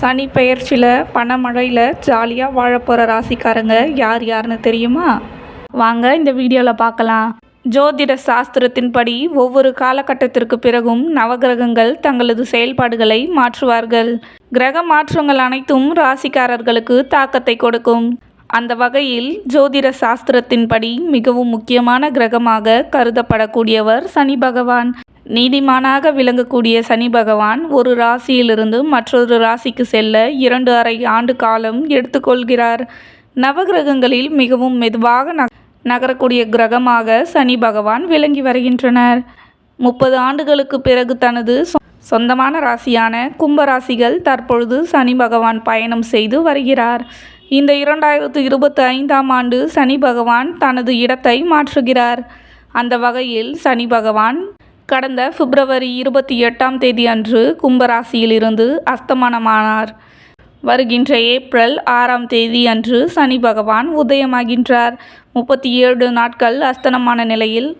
சனி பெயர்ச்சியில் பணமழையில் ஜாலியாக வாழப்போகிற ராசிக்காரங்க யார் யாருன்னு தெரியுமா? வாங்க இந்த வீடியோவில் பார்க்கலாம் ஜோதிட சாஸ்திரத்தின்படி ஒவ்வொரு காலகட்டத்திற்கு பிறகும் நவகிரகங்கள் தங்களது செயல்பாடுகளை மாற்றுவார்கள். கிரக மாற்றங்கள் அனைத்தும் ராசிக்காரர்களுக்கு தாக்கத்தை கொடுக்கும். அந்த வகையில் ஜோதிட சாஸ்திரத்தின்படி மிகவும் முக்கியமான கிரகமாக கருதப்படக்கூடியவர் சனி பகவான். நீதிமானாக விளங்கக்கூடிய சனி பகவான் ஒரு ராசியிலிருந்து மற்றொரு ராசிக்கு செல்ல இரண்டு அரை ஆண்டு காலம் எடுத்துக்கொள்கிறார். நவகிரகங்களில் மிகவும் மெதுவாக ந நகரக்கூடிய கிரகமாக சனி பகவான் விளங்கி வருகின்றனர். முப்பது ஆண்டுகளுக்கு பிறகு தனது சொ- சொந்தமான ராசியான கும்பராசிகள் தற்பொழுது சனி பகவான் பயணம் செய்து வருகிறார். இந்த இரண்டாயிரத்து இருபத்தி ஐந்தாம் ஆண்டு சனி பகவான் தனது இடத்தை மாற்றுகிறார். அந்த வகையில் சனி பகவான் கடந்த பிப்ரவரி இருபத்தி எட்டாம் தேதி அன்று கும்பராசியிலிருந்து அஸ்தமனமானார். வருகின்ற ஏப்ரல் ஆறாம் தேதி அன்று சனி பகவான் உதயமாகின்றார். முப்பத்தி ஏழு நாட்கள் அஸ்தனமான நிலையில்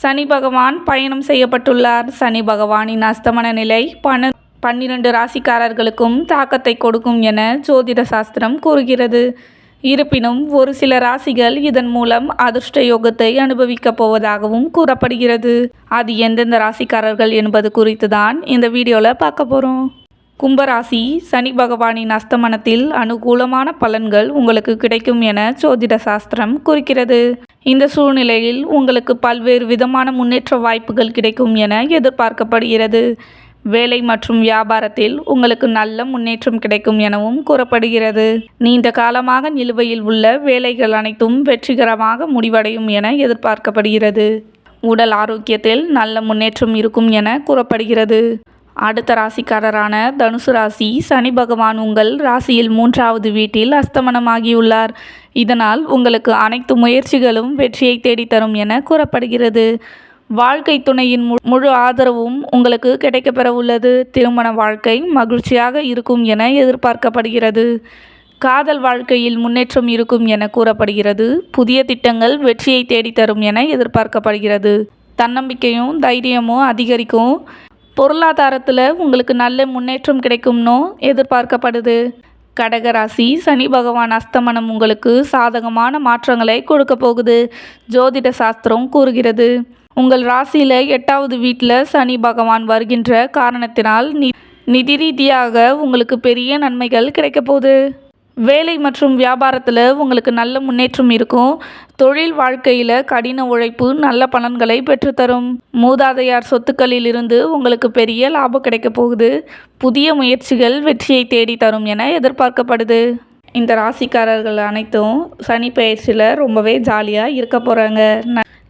சனி பகவான் பயணம் செய்யப்பட்டுள்ளார். சனி பகவானின் அஸ்தமன நிலை பன பன்னிரண்டு ராசிக்காரர்களுக்கும் தாக்கத்தை கொடுக்கும் என ஜோதிட சாஸ்திரம் கூறுகிறது. இருப்பினும் ஒரு சில ராசிகள் இதன் மூலம் அதிர்ஷ்ட யோகத்தை அனுபவிக்கப் போவதாகவும் கூறப்படுகிறது. அது எந்தெந்த ராசிக்காரர்கள் என்பது குறித்து தான் இந்த வீடியோவில் பார்க்க போகிறோம் கும்பராசி சனி பகவானின் அஸ்தமனத்தில் அனுகூலமான பலன்கள் உங்களுக்கு கிடைக்கும் என ஜோதிட சாஸ்திரம் குறிக்கிறது இந்த சூழ்நிலையில் உங்களுக்கு பல்வேறு விதமான முன்னேற்ற வாய்ப்புகள் கிடைக்கும் என எதிர்பார்க்கப்படுகிறது. வேலை மற்றும் வியாபாரத்தில் உங்களுக்கு நல்ல முன்னேற்றம் கிடைக்கும் எனவும் கூறப்படுகிறது. நீண்ட காலமாக நிலுவையில் உள்ள வேலைகள் அனைத்தும் வெற்றிகரமாக முடிவடையும் என எதிர்பார்க்கப்படுகிறது. உடல் ஆரோக்கியத்தில் நல்ல முன்னேற்றம் இருக்கும் என கூறப்படுகிறது. அடுத்த ராசிக்காரரான தனுசு ராசி சனி பகவான் உங்கள் ராசியில் மூன்றாவது வீட்டில் அஸ்தமனமாகியுள்ளார். இதனால் உங்களுக்கு அனைத்து முயற்சிகளும் வெற்றியை தேடித்தரும் என கூறப்படுகிறது. வாழ்க்கை துணையின் மு- முழு ஆதரவும் உங்களுக்கு கிடைக்கப்பெற உள்ளது திருமண வாழ்க்கை மகிழ்ச்சியாக இருக்கும் என எதிர்பார்க்கப்படுகிறது. காதல் வாழ்க்கையில் முன்னேற்றம் இருக்கும் என கூறப்படுகிறது. புதிய திட்டங்கள் வெற்றியை தேடித்தரும் என எதிர்பார்க்கப்படுகிறது. தன்னம்பிக்கையும் தைரியமும் அதிகரிக்கும். பொருளாதாரத்தில் உங்களுக்கு நல்ல முன்னேற்றம் கிடைக்கும்னு எதிர்பார்க்கப்படுது. கடகராசி சனி பகவான் அஸ்தமனம் உங்களுக்கு சாதகமான மாற்றங்களை கொடுக்க போகுது. ஜோதிட சாஸ்திரம் கூறுகிறது. உங்கள் ராசியில் எட்டாவது வீட்டில் சனி பகவான் வருகின்ற காரணத்தினால் நி நிதி ரீதியாக உங்களுக்கு பெரிய நன்மைகள் கிடைக்கப் போகுது. வேலை மற்றும் வியாபாரத்தில் உங்களுக்கு நல்ல முன்னேற்றம் இருக்கும். தொழில் வாழ்க்கையில் கடின உழைப்பு நல்ல பலன்களை பெற்றுத்தரும். மூதாதையார் சொத்துக்களில் இருந்து உங்களுக்கு பெரிய லாபம் கிடைக்க போகுது. புதிய முயற்சிகள் வெற்றியை தேடி தரும் என எதிர்பார்க்கப்படுது. இந்த ராசிக்காரர்கள் அனைத்தும் சனி பயிற்சியில் ரொம்பவே ஜாலியாக இருக்க போகிறாங்க